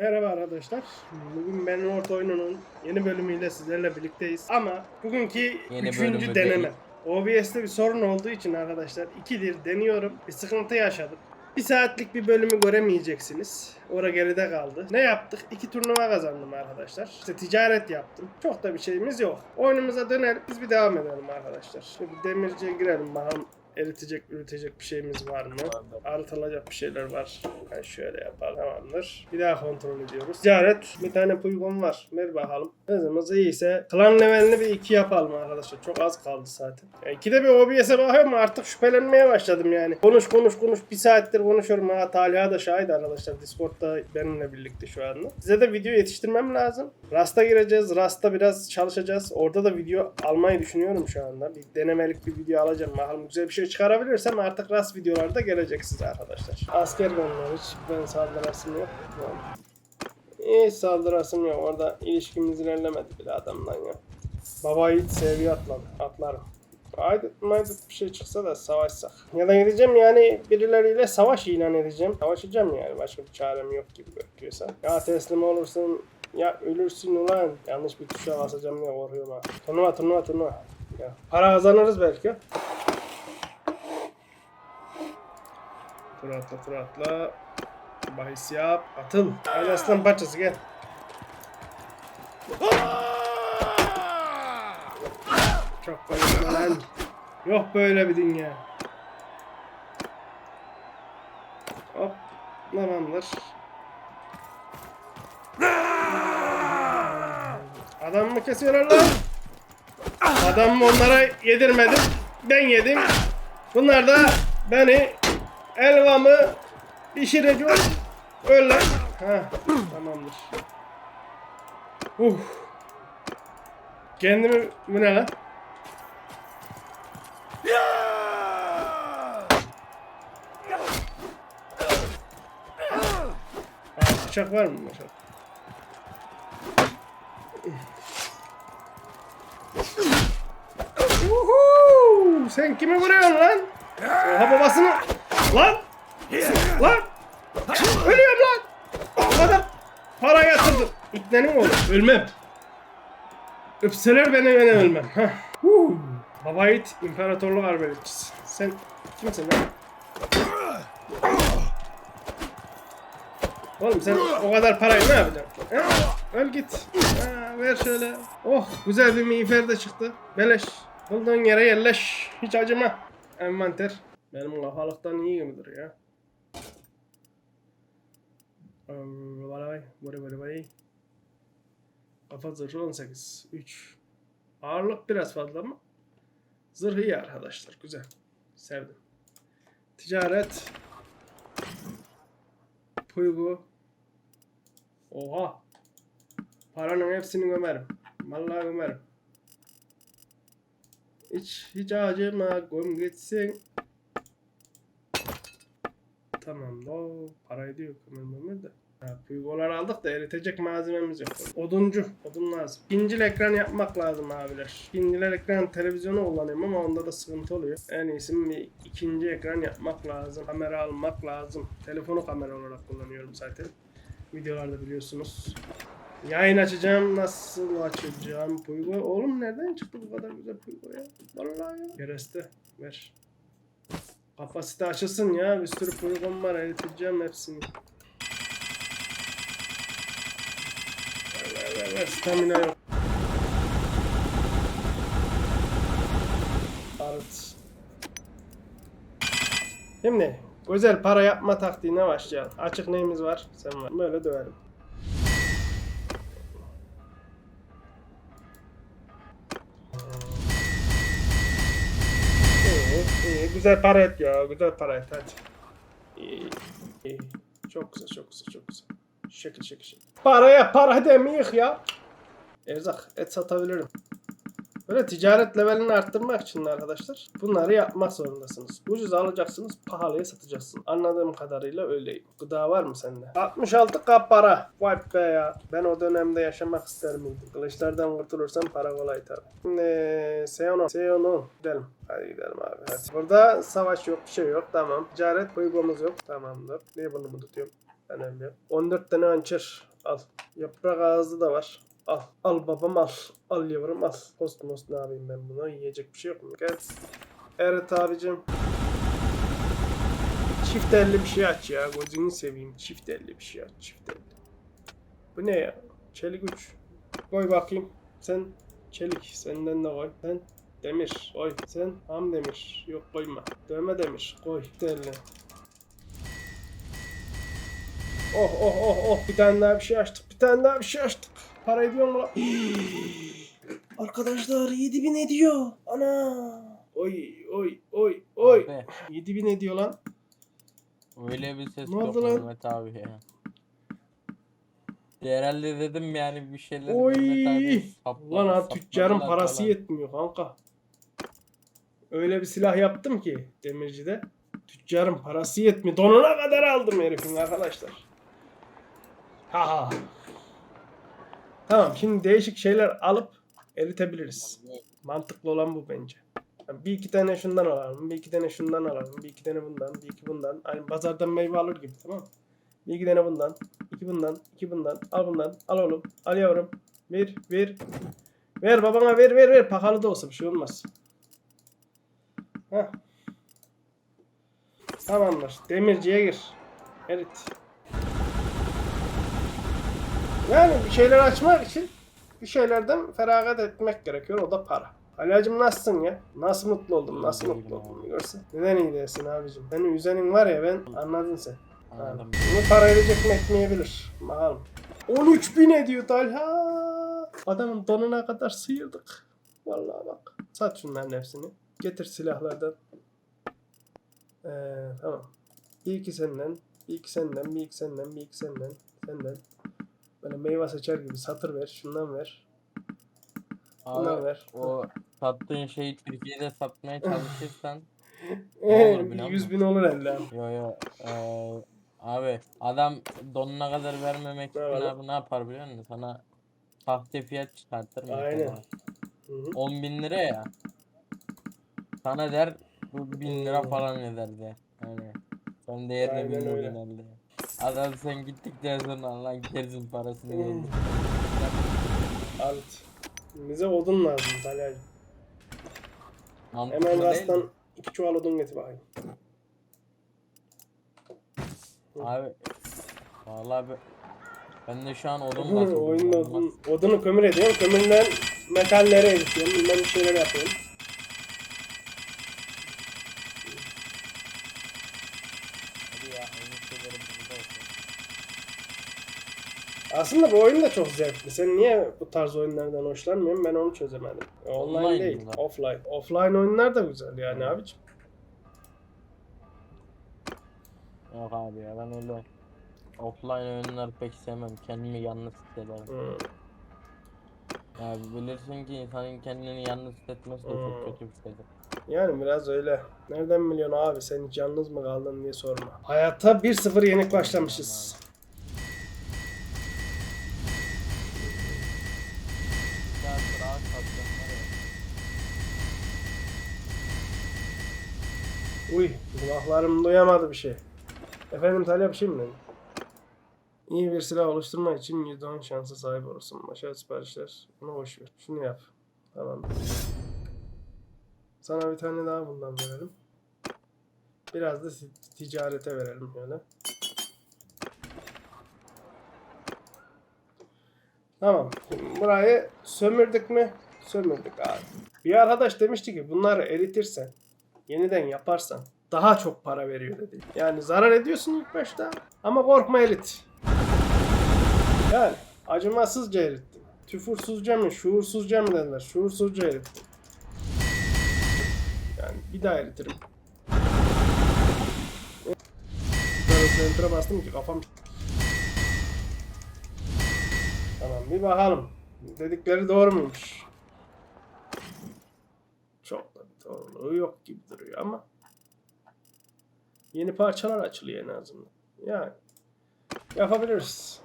Merhaba arkadaşlar. Bugün benim orta oyununun yeni bölümüyle sizlerle birlikteyiz. Ama bugünkü Yeni üçüncü deneme. OBS'te bir sorun olduğu için arkadaşlar ikidir deniyorum. Bir sıkıntı yaşadım. Bir saatlik bir bölümü göremeyeceksiniz. Ora geride kaldı. Ne yaptık? İki turnuva kazandım arkadaşlar. İşte ticaret yaptım. Çok da bir şeyimiz yok. Oyunumuza dönelim. Biz bir devam edelim arkadaşlar. Şimdi demirciye girelim bakalım. Eritecek, üretecek bir şeyimiz var mı? Arıtılacak bir şeyler var. Ben şöyle yapalım. Tamamdır. Bir daha kontrol ediyoruz. Ticaret. Bir tane puygon var. Ver bakalım. Hızımız iyiyse klan levelini bir iki yapalım arkadaşlar. Çok az kaldı zaten. Ya ikide bir OBS'e bakıyorum artık şüphelenmeye başladım yani. Konuş konuş konuş. Bir saattir konuşuyorum. Ha Talha da şahit arkadaşlar. Discord'da benimle birlikte şu anda. Size de video yetiştirmem lazım. Rast'a gireceğiz. Rast'ta biraz çalışacağız. Orada da video almayı düşünüyorum şu anda. Bir denemelik bir video alacağım. Bakalım güzel bir şey çıkarabilirsem artık Rast videolarda gelecek size arkadaşlar. Asker göndermiş. Hiç ben saldırasım yok. İyi saldırasım yok. Orada ilişkimiz ilerlemedi bile adamdan ya. Baba yiğit seviye atladı. Atlarım. Haydi haydi bir şey çıksa da savaşsak. Ya da gideceğim yani birileriyle savaş ilan edeceğim. Savaşacağım yani. Başka bir çarem yok gibi gözüküyorsa. Ya teslim olursun ya ölürsün ulan. Yanlış bir tuşa basacağım diye korkuyorum ha. Turnuva turnuva turnuva. Ya. Para kazanırız belki. Tur atla tur atla. Bahis yap. Atıl. Hadi aslan parçası gel. Çok konuşma lan. Yok böyle bir dünya. Hop. Tamamdır. Adam mı kesiyorlar lan? Adam onlara yedirmedim. Ben yedim. Bunlar da beni elvamı pişirecek. Öyle. Ha, tamamdır. Uh. Kendimi bu ne lan? Aa, bıçak var mı bıçak? Uhu! Sen kimi vuruyorsun lan? Oha babasını. Lan! Lan! Ölüyorum lan! Adam para yatırdı. İplenin oğlu. Ölmem. Öpseler beni ben ölmem. Heh. Yiğit imparatorluk arbeletçisi. Sen kimsin lan? Oğlum sen o kadar parayı ne yapacaksın? He? Öl git. Ha, ver şöyle. Oh güzel bir miğfer de çıktı. Beleş. Bulduğun yere yerleş. Hiç acıma. Envanter. Benim kafalıktan iyi gibidir ya. Vay vay vay vay. Kafa zırhı 18. 3. Ağırlık biraz fazla ama zırhı iyi arkadaşlar. Güzel. Sevdim. Ticaret. Puygu. Oha. Paranın hepsini gömerim. Vallahi gömerim. Hiç hiç acıma göm gitsin. Tamam o parayı diyor gömür de. Ha, aldık da eritecek malzememiz yok. Oduncu. Odun lazım. İkincil ekran yapmak lazım abiler. İkincil ekran televizyonu kullanıyorum ama onda da sıkıntı oluyor. En iyisi bir ikinci ekran yapmak lazım. Kamera almak lazım. Telefonu kamera olarak kullanıyorum zaten. Videolarda biliyorsunuz. Yayın açacağım. Nasıl açacağım Puygo? Oğlum nereden çıktı bu kadar güzel Puygo ya? Vallahi ya. Gereste. Ver. Kapasite açılsın ya. Bir sürü Puygo'm var. Eriteceğim hepsini. Ver ver ver. Stamina yok. Arıt. Şimdi güzel para yapma taktiğine başlayalım. Açık neyimiz var? Sen var. Böyle döverim. Güzel para et ya. Güzel para et hadi. İyi, iyi. Çok güzel, çok güzel, çok güzel. Şekil, şekil, şekil. Paraya para demeyik ya. Erzak, et satabilirim. Böyle ticaret levelini arttırmak için arkadaşlar bunları yapmak zorundasınız. Ucuz alacaksınız, pahalıya satacaksınız. Anladığım kadarıyla öyleyim. Gıda var mı sende? 66 kap para. Vay be ya. Ben o dönemde yaşamak ister miydim? Kılıçlardan kurtulursam para kolay tabi. Şimdi Seono. Seono. Gidelim. Hadi gidelim abi. Hadi. Burada savaş yok, bir şey yok. Tamam. Ticaret uygumuz yok. Tamamdır. Niye bunu mu tutuyorum? Ölüyorum. 14 tane hançer. Al. Yaprak ağzı da var. Al. Al babam al. Al yavrum al. Post most ne yapayım ben buna? Yiyecek bir şey yok mu? Gel. Evet abicim. Çift elli bir şey aç ya. Gözünü seveyim. Çift elli bir şey aç. Çift elli. Bu ne ya? Çelik uç. Koy bakayım. Sen çelik. Senden de koy. Sen demir. Koy. Sen ham demir. Yok koyma. Dövme demir. Koy. Çift elli. Oh oh oh oh. Bir tane daha bir şey açtık. Bir tane daha bir şey açtık. Para ediyor mu lan? Arkadaşlar 7000 ediyor. Ana. Oy oy oy oy. Abi, 7000 ediyor lan. öyle bir ses Ne yok oldu lan? Mehmet abi ya. Herhalde dedim yani bir şeyler Oy. Mehmet abi sapladı, Ulan ha tüccarın parası falan. yetmiyor kanka. Öyle bir silah yaptım ki demircide. Tüccarın parası yetmiyor. Donuna kadar aldım herifin arkadaşlar. Ha ha. Tamam şimdi değişik şeyler alıp eritebiliriz. Mantıklı olan bu bence. Yani bir iki tane şundan alalım, bir iki tane şundan alalım, bir iki tane bundan, bir iki bundan. Aynı pazardan meyve alır gibi tamam mı? Bir iki tane bundan, iki bundan, iki bundan, al bundan, al oğlum, al yavrum. Ver, ver. Ver babana ver, ver, ver. Pahalı da olsa bir şey olmaz. Heh. Tamamdır. Demirciye gir. Evet. Yani bir şeyler açmak için bir şeylerden feragat etmek gerekiyor. O da para. Alacım nasılsın ya? Nasıl mutlu oldum? Nasıl mutlu oldum? bir Görsen. Neden iyi değilsin abicim? Senin üzenin var ya ben anladın sen. Anladım. Bunu para edecek mi etmeyebilir. Bakalım. 13 bin ediyor Talha. Adamın donuna kadar sıyırdık. Vallahi bak. Sat şunların hepsini. Getir silahlardan. Ee, tamam. Bir iki senden, bir iki senden, bir iki senden, bir iki senden, senden. Böyle meyve seçer gibi satır ver, şundan ver, bundan Abi, ver. o sattığın şeyi Türkiye'de satmaya çalışırsan Ee, biliyor 100 musun? bin olur elde. yo yo eee, abi adam donuna kadar vermemek için abi ne yapar biliyor musun? Sana sahte fiyat çıkartır mesela. Aynen. Hı hı. 10 bin lira ya. Sana der bu 1000 lira Hmm. falan eder de. Yani sen değerini Aynen bilmiyorsun öyle. Adam sen gittikten sonra Allah gerizin parasını Hmm. yoldu. Al. Bize odun lazım. Mantıklı Hemen değil mi? iki çuval odun getir bakayım. Abi vallahi be- ben de şu an odun Hı, basıyorum. Oyunda odun, odunu kömür ediyorum. Kömürden metallere eritiyorum. Bilmem bir şeyler yapıyorum. Hadi ya aynı şeyleri burada olsun. Aslında bu oyun da çok zevkli. Sen niye bu tarz oyunlardan hoşlanmıyorsun? Ben onu çözemedim. E, Online, Online değil. lan? Offline. Offline oyunlar da güzel yani abiciğim. Yok abi ya ben öyle offline oyunları pek sevmem. Kendimi yalnız hissederim. Hı. Ya bilirsin ki insanın kendini yalnız hissetmesi de çok Hmm. kötü bir şeydir. Yani biraz öyle. Nereden biliyorsun abi sen hiç yalnız mı kaldın diye sorma. Hayata 1-0 yenik başlamışız. Uy kulaklarım duyamadı bir şey. Efendim Talha bir şey? İyi bir silah oluşturmak için %10 şansa sahip olursun. Başka siparişler. Bunu boş ver. Şunu yap. Tamam. Sana bir tane daha bundan verelim. Biraz da ti- ticarete verelim böyle. Tamam. Şimdi burayı sömürdük mü? Sömürdük abi. Bir arkadaş demişti ki bunları eritirsen, yeniden yaparsan daha çok para veriyor dedi. Yani zarar ediyorsun ilk başta ama korkma erit. Yani acımasızca erittim. Tüfursuzca mı, şuursuzca mı dediler. Şuursuzca erittim. Yani bir daha eritirim. Enter'a bastım ki kafam Tamam bir bakalım. Dedikleri doğru muymuş? Doğruluğu yok gibi duruyor ama yeni parçalar açılıyor en azından. Yani yapabiliriz.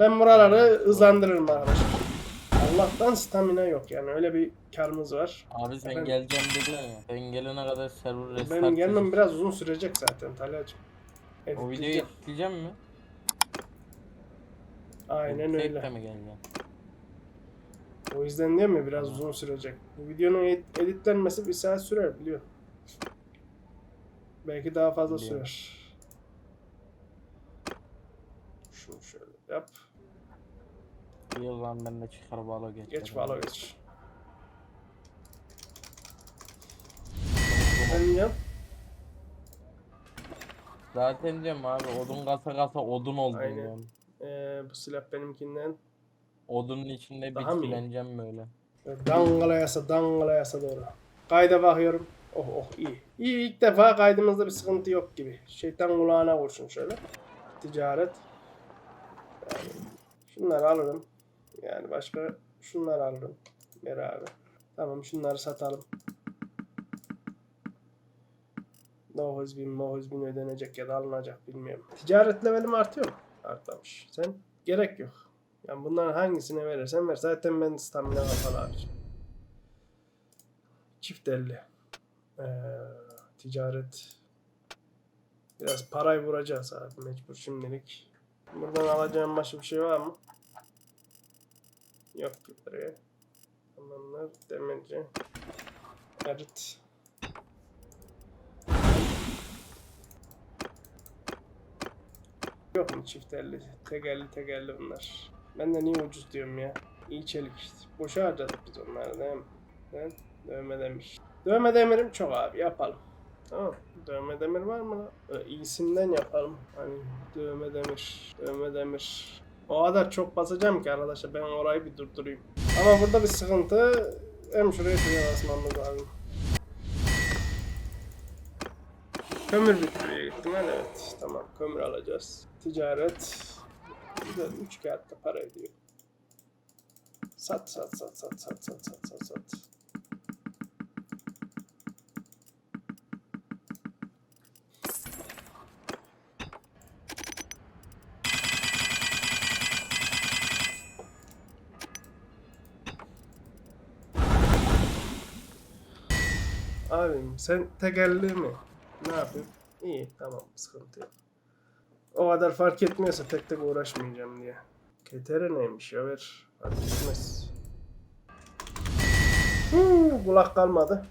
Ben buraları hızlandırırım arkadaşlar. Allah'tan stamina yok yani öyle bir karımız var. Abi sen Efendim? geleceğim dedin ya. Sen gelene kadar server restart Benim gelmem edeceğiz. biraz uzun sürecek zaten Talha'cığım. O videoyu Editleyeceğim. ekleyeceğim mi? Aynen öyle. mi geleceğim? O yüzden değil mi? Biraz uzun sürecek. Bu videonun ed- editlenmesi bir saat sürer biliyor. Belki daha fazla Biliyorum. sürer. Şunu şöyle yap. Bir yıldan ben de çıkar balo geç. Geç bağla geç. Ben yap. Zaten diyorum abi odun kasa kasa odun oldum Aynen. diyorum. Ee, bu silah benimkinden Odunun içinde Daha mı bitkileneceğim böyle. dangalayasa dangalayasa doğru. Kayda bakıyorum. Oh oh iyi. İyi ilk defa kaydımızda bir sıkıntı yok gibi. Şeytan kulağına vursun şöyle. Ticaret. Yani şunları alırım. Yani başka şunları alırım. Beraber. Tamam şunları satalım. 900 bin 900 bin ödenecek ya da alınacak bilmiyorum. Ticaret levelim artıyor mu? Artmamış. Sen gerek yok. Yani bunların hangisine verirsen ver. Zaten ben stamina kapalı abicim. Çift elli. Ee, ticaret. Biraz parayı vuracağız abi mecbur şimdilik. Buradan alacağım başka bir şey var mı? Yok buraya. Tamamlar. Demirci. Erit. Yok mu çift elli? Tek elli tek elli bunlar. Ben de niye ucuz diyorum ya. İyi çelik. Boşa harcadık biz onları değil mi? Ben dövme demir. Dövme demirim çok abi yapalım. Tamam. Dövme demir var mı lan? Ee, yapalım. Hani dövme demir, dövme demir. O kadar çok basacağım ki arkadaşlar ben orayı bir durdurayım. Ama burada bir sıkıntı. Hem şuraya şuraya basmamız lazım. Kömür bitiriyor gittim evet. Tamam kömür alacağız. Ticaret. Güzel 3 kağıtta para ediyor. Sat sat sat sat sat sat sat sat sat. Abim sen tekelli mi? Ne yapayım? İyi tamam sıkıntı yok. O kadar fark etmiyorsa tek tek uğraşmayacağım diye. Ketere neymiş ya ver. Fark etmez. Huu, kulak kalmadı.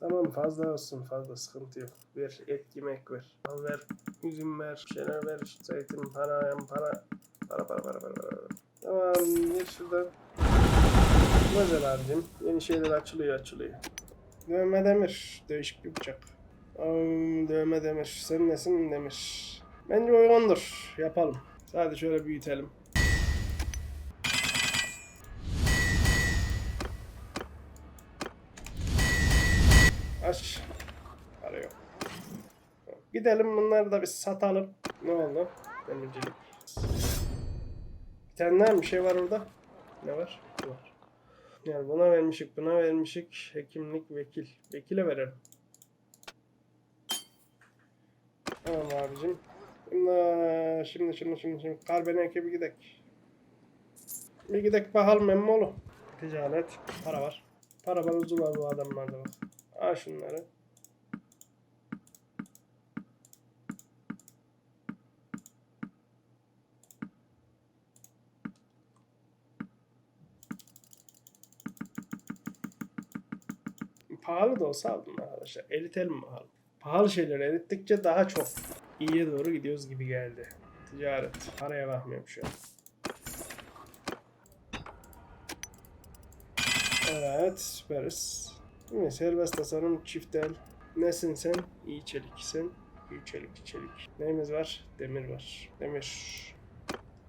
Tamam fazla olsun fazla sıkıntı yok. Ver et yemek ver. Al ver üzüm ver. Şeyler ver. Zeytin para yem para. Para para para para para. Tamam bir şuradan. Güzel abicim. Yeni şeyler açılıyor açılıyor. Dövme demir. Değişik bir bıçak. Am, dövme demir. Sen nesin demir. Bence uygundur. Yapalım. Sadece şöyle büyütelim. Aç. Para yok. Gidelim bunları da bir satalım. Ne oldu? Demircilik. Bir tane bir şey var orada. Ne var? Var. Yani buna vermişik, buna vermişik. Hekimlik, vekil. Vekile verelim. Tamam abicim. Şimdi, şimdi, şimdi, şimdi, şimdi. Karbenek'e bir gidek. Bir gidek bakalım emmoğlu. Ticaret, para var. Para baruzu var bu adamlarda bak. Al şunları. Pahalı da olsa aldım arkadaşlar. Eritelim bakalım. Pahalı şeyleri erittikçe daha çok iyiye doğru gidiyoruz gibi geldi. Ticaret. Paraya bakmıyorum şu an. Evet süperiz. Mi? Serbest tasarım çift el. Nesin sen? İyi çeliksin. İyi çelik çelik. Neyimiz var? Demir var. Demir.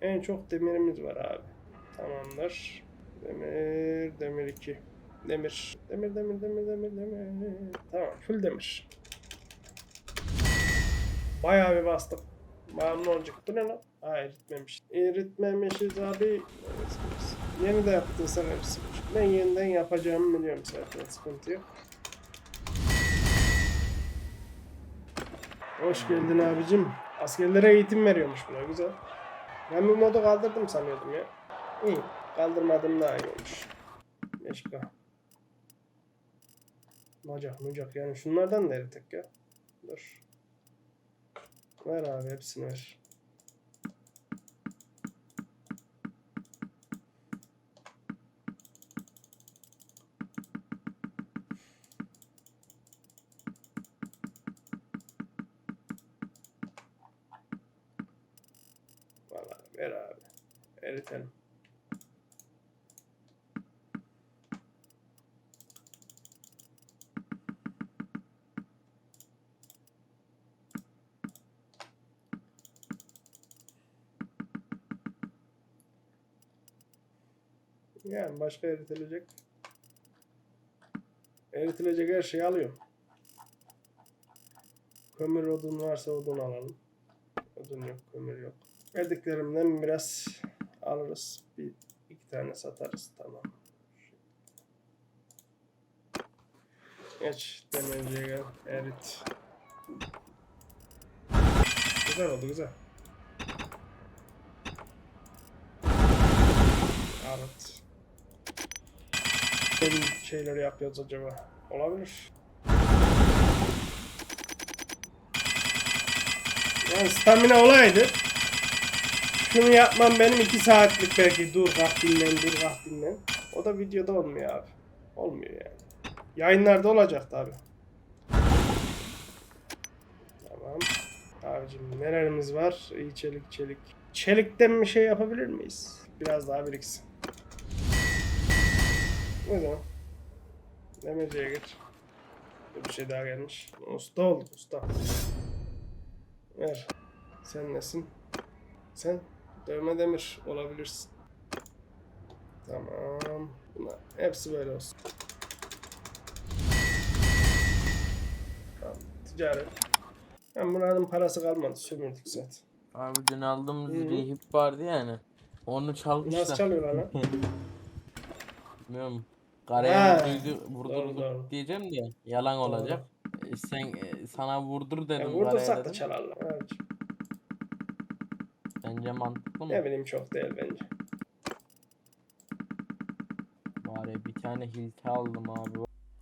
En çok demirimiz var abi. Tamamdır. Demir, demir 2. Demir. Demir, demir, demir, demir, demir. Tamam, full demir. Bayağı bir bastık. Bakalım ne olacak? Bu ne lan? Aa eritmemiş. Eritmemişiz abi. Yeni de yaptıysan hepsi. Ben yeniden yapacağımı biliyorum zaten sıkıntı yok. Hoş geldin abicim. Askerlere eğitim veriyormuş buna güzel. Ben bu modu kaldırdım sanıyordum ya. İyi. Kaldırmadım daha iyi olmuş. 5K. Macak mucak yani şunlardan da eritek ya. Dur. Ver abi hepsini ver. Vallahi ver abi. Eritelim. Yani başka eritilecek. Eritilecek her şeyi alıyorum. Kömür odun varsa odun alalım. Odun yok, kömür yok. Verdiklerimden biraz alırız. Bir iki tane satarız tamam. Geç demirciye gel. Erit. Güzel oldu güzel. Evet. Şeyleri yapıyoruz acaba. Olabilir. Yani stamina olaydı. Şunu yapmam benim 2 saatlik belki dur kalk dinlen dur kalk dinlen. O da videoda olmuyor abi. Olmuyor yani. Yayınlarda olacak tabi. Tamam. Abicim nelerimiz var? İyi çelik çelik. Çelikten bir şey yapabilir miyiz? Biraz daha biriksin. Ne zaman? Demirciye geç. Bir şey daha gelmiş. Usta olduk usta. Ver. Sen nesin? Sen dövme demir olabilirsin. Tamam. Bunlar hepsi böyle olsun. Tamam. Ticaret. Ben bunların parası kalmadı. Sömürdük zaten. Abi dün aldığımız Hı. rehip vardı yani. Onu çalmışlar. Nasıl çalıyorlar lan? Bilmiyorum. Karaya vurdurdu, vurdurduk Doğru, diyeceğim de yalan Doğru. olacak. E, sen e, sana vurdur dedim Ya karaya vurdursak da dedim. çalarlar. Evet. Bence mantıklı mı? Ne bileyim çok değil bence. Bari bir tane hilti aldım abi.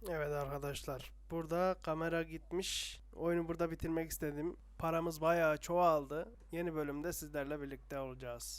Evet arkadaşlar. Burada kamera gitmiş. Oyunu burada bitirmek istedim. Paramız bayağı çoğaldı. Yeni bölümde sizlerle birlikte olacağız.